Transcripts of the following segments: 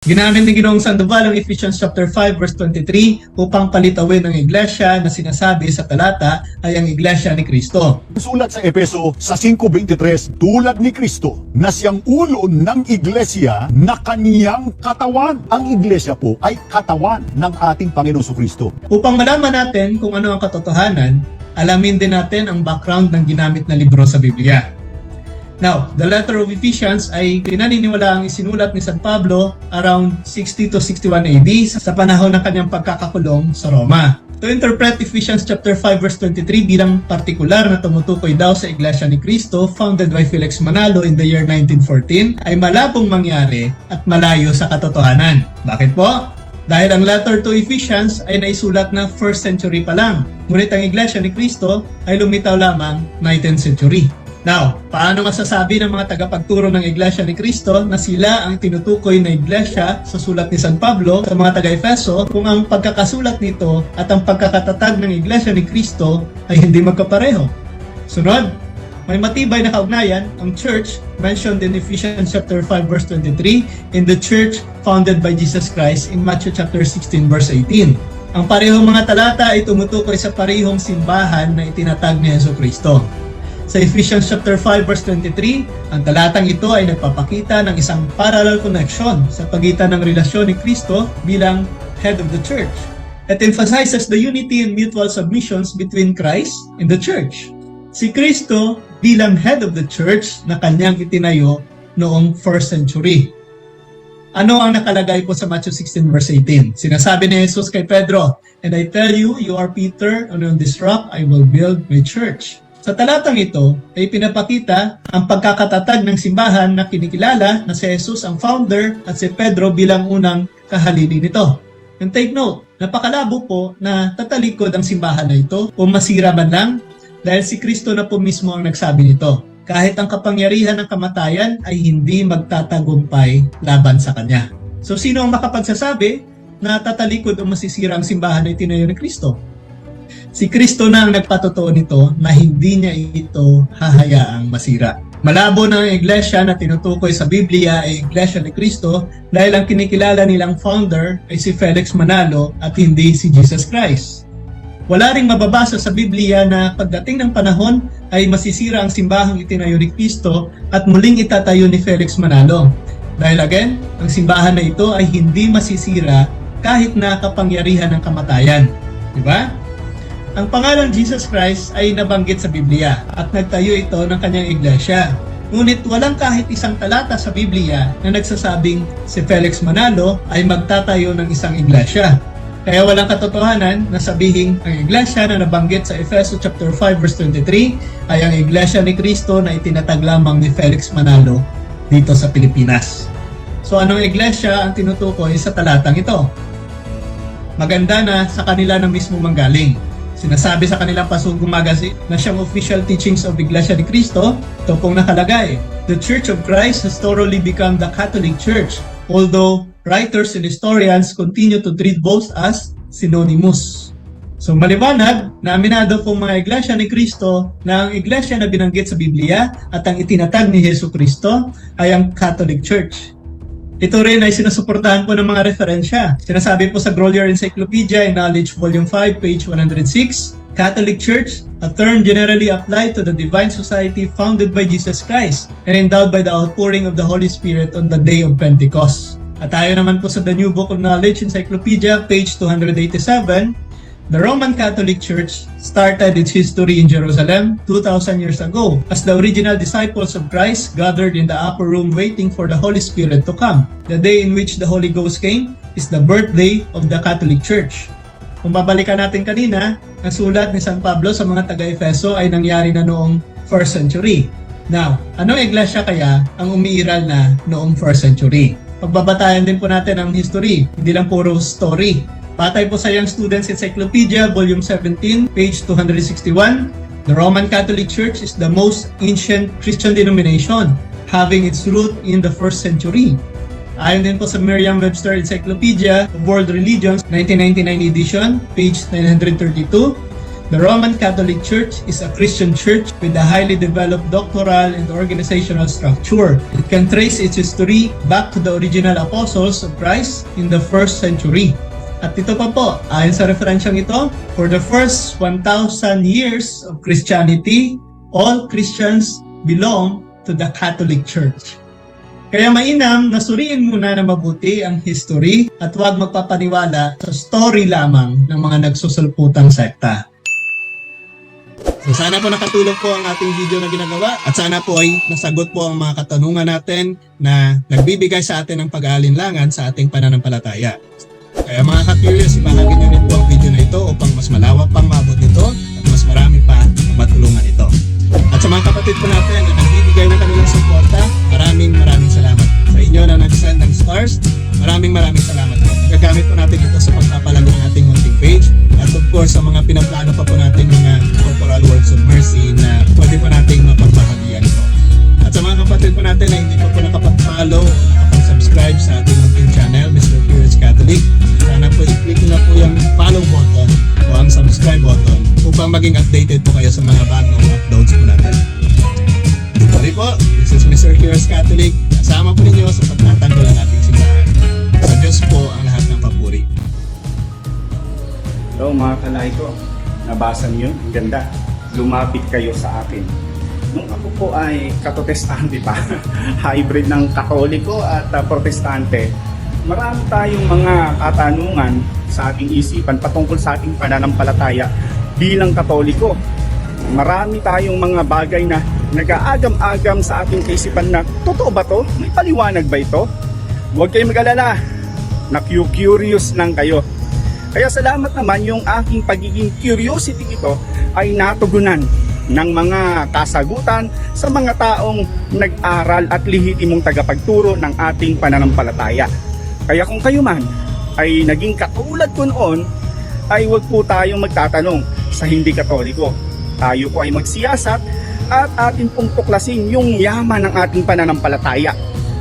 Ginamit ni Ginoong Sandoval ang Ephesians chapter 5 verse 23 upang palitawin ang iglesia na sinasabi sa talata ay ang iglesia ni Kristo. Sulat sa Epeso sa 5.23, tulad ni Kristo na siyang ulo ng iglesia na kaniyang katawan. Ang iglesia po ay katawan ng ating Panginoon sa Kristo. Upang malaman natin kung ano ang katotohanan, alamin din natin ang background ng ginamit na libro sa Biblia. Now, the letter of Ephesians ay pinaniniwala ang isinulat ni San Pablo around 60 to 61 AD sa panahon ng kanyang pagkakakulong sa Roma. To interpret Ephesians chapter 5 verse 23 bilang partikular na tumutukoy daw sa Iglesia ni Cristo founded by Felix Manalo in the year 1914 ay malabong mangyari at malayo sa katotohanan. Bakit po? Dahil ang letter to Ephesians ay naisulat na 1st century pa lang. Ngunit ang Iglesia ni Cristo ay lumitaw lamang 19th century. Now, paano masasabi ng mga tagapagturo ng Iglesia ni Cristo na sila ang tinutukoy na Iglesia sa sulat ni San Pablo sa mga taga-Efeso kung ang pagkakasulat nito at ang pagkakatatag ng Iglesia ni Cristo ay hindi magkapareho? Sunod, may matibay na kaugnayan ang church mentioned in Ephesians chapter 5 verse 23 in the church founded by Jesus Christ in Matthew chapter 16 verse 18. Ang parehong mga talata ay tumutukoy sa parehong simbahan na itinatag ni Yesu Kristo. Sa Ephesians chapter 5 verse 23, ang talatang ito ay nagpapakita ng isang parallel connection sa pagitan ng relasyon ni Kristo bilang head of the church. It emphasizes the unity and mutual submissions between Christ and the church. Si Kristo bilang head of the church na kanyang itinayo noong 1st century. Ano ang nakalagay po sa Matthew 16 verse 18? Sinasabi ni Jesus kay Pedro, And I tell you, you are Peter, and on this rock I will build my church. Sa talatang ito ay pinapakita ang pagkakatatag ng simbahan na kinikilala na si Jesus ang founder at si Pedro bilang unang kahalili nito. And take note, napakalabo po na tatalikod ang simbahan na ito o masira man lang dahil si Kristo na po mismo ang nagsabi nito. Kahit ang kapangyarihan ng kamatayan ay hindi magtatagumpay laban sa Kanya. So sino ang makapagsasabi na tatalikod o masisira ang simbahan na itinayo ni Kristo? Si Kristo na ang nagpatotoo nito na hindi niya ito hahayaang masira. Malabo na ang iglesia na tinutukoy sa Biblia ay iglesia ni Kristo dahil ang kinikilala nilang founder ay si Felix Manalo at hindi si Jesus Christ. Wala ring mababasa sa Biblia na pagdating ng panahon ay masisira ang simbahang itinayo ni Kristo at muling itatayo ni Felix Manalo. Dahil again, ang simbahan na ito ay hindi masisira kahit na kapangyarihan ng kamatayan. Di ba? Ang pangalan Jesus Christ ay nabanggit sa Biblia at nagtayo ito ng kanyang iglesia. Ngunit walang kahit isang talata sa Biblia na nagsasabing si Felix Manalo ay magtatayo ng isang iglesia. Kaya walang katotohanan na sabihing ang iglesia na nabanggit sa Efeso chapter 5 verse 23 ay ang iglesia ni Kristo na itinatag lamang ni Felix Manalo dito sa Pilipinas. So anong iglesia ang tinutukoy sa talatang ito? Maganda na sa kanila na mismo manggaling. Sinasabi sa kanilang pasugong magazine na siyang official teachings of Iglesia ni Cristo, ito pong nakalagay. The Church of Christ has thoroughly become the Catholic Church, although writers and historians continue to treat both as synonymous. So maliwanag na aminado pong mga iglesia ni Kristo na ang iglesia na binanggit sa Biblia at ang itinatag ni Yesu Kristo ay ang Catholic Church. Ito rin ay sinusuportahan po ng mga referensya. Sinasabi po sa Grolier Encyclopedia in Knowledge Volume 5, page 106, Catholic Church, a term generally applied to the divine society founded by Jesus Christ and endowed by the outpouring of the Holy Spirit on the day of Pentecost. At tayo naman po sa The New Book of Knowledge Encyclopedia, page 287, The Roman Catholic Church started its history in Jerusalem 2,000 years ago as the original disciples of Christ gathered in the upper room waiting for the Holy Spirit to come. The day in which the Holy Ghost came is the birthday of the Catholic Church. Kung babalikan natin kanina, ang sulat ni San Pablo sa mga taga-Efeso ay nangyari na noong 1st century. Now, anong iglesia kaya ang umiiral na noong 1st century? Pagbabatayan din po natin ang history, hindi lang puro story. Patay po sa Young Students Encyclopedia, Volume 17, page 261. The Roman Catholic Church is the most ancient Christian denomination, having its root in the first century. Ayon din po sa Merriam-Webster Encyclopedia of World Religions, 1999 edition, page 932, The Roman Catholic Church is a Christian church with a highly developed doctoral and organizational structure. It can trace its history back to the original apostles of Christ in the first century. At ito pa po, ayon sa referensyang ito, for the first 1,000 years of Christianity, all Christians belong to the Catholic Church. Kaya mainam na suriin muna na mabuti ang history at huwag magpapaniwala sa story lamang ng mga nagsusulputang sekta. So sana po nakatulong po ang ating video na ginagawa at sana po ay nasagot po ang mga katanungan natin na nagbibigay sa atin ng pag-aalinlangan sa ating pananampalataya. Kaya mga ka-curious, ibahagi nyo rin po ang video na ito upang mas malawak pang maabot ito at mas marami pa ang matulungan ito. At sa mga kapatid po natin na nagbibigay ng kanilang suporta, maraming maraming salamat. Sa inyo na nag-send ng stars, maraming maraming salamat po. Gagamit po natin ito sa pagpapalago ng ating munting page at of course sa mga pinaplano pa po natin mga corporal works of mercy na pwede po nating mapagbahagian po. At sa mga kapatid po natin na hindi maging updated po kayo sa mga bagong uploads po natin. Sorry po, this is Mr. Curious Catholic. Kasama po ninyo sa pagtatanggol ng ating simbahan. Sa Diyos po ang lahat ng papuri. Hello mga kalay ko. Nabasa niyo? Ang ganda. Lumapit kayo sa akin. Nung ako po ay katotestante pa, hybrid ng katoliko at uh, protestante, marami tayong mga katanungan sa ating isipan patungkol sa ating pananampalataya bilang katoliko. Marami tayong mga bagay na nag-aagam-agam sa ating kaisipan na totoo ba to? May paliwanag ba ito? Huwag kayong mag-alala. Na-curious lang kayo. Kaya salamat naman yung aking pagiging curiosity ito ay natugunan ng mga kasagutan sa mga taong nag-aral at lehitimong tagapagturo ng ating pananampalataya. Kaya kung kayo man ay naging katulad ko noon, ay huwag po tayong magtatanong sa hindi katoliko. Tayo po ay magsiyasat at atin pong tuklasin yung yaman ng ating pananampalataya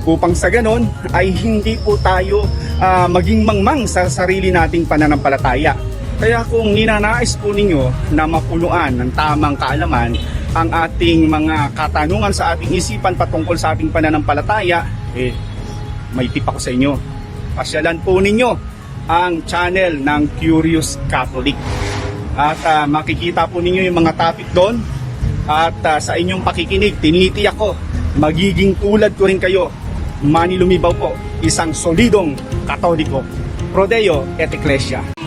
upang sa ganon ay hindi po tayo ah, maging mangmang sa sarili nating pananampalataya. Kaya kung ninanais po ninyo na mapuluan ng tamang kaalaman ang ating mga katanungan sa ating isipan patungkol sa ating pananampalataya, eh, may tip ako sa inyo. Pasyalan po ninyo ang channel ng Curious Catholic. At ah, makikita po ninyo yung mga topic doon. At ah, sa inyong pakikinig, tinitiyak ko, magiging tulad ko rin kayo. Mani Lumibaw po, isang solidong katoliko. Prodeo et Ecclesia.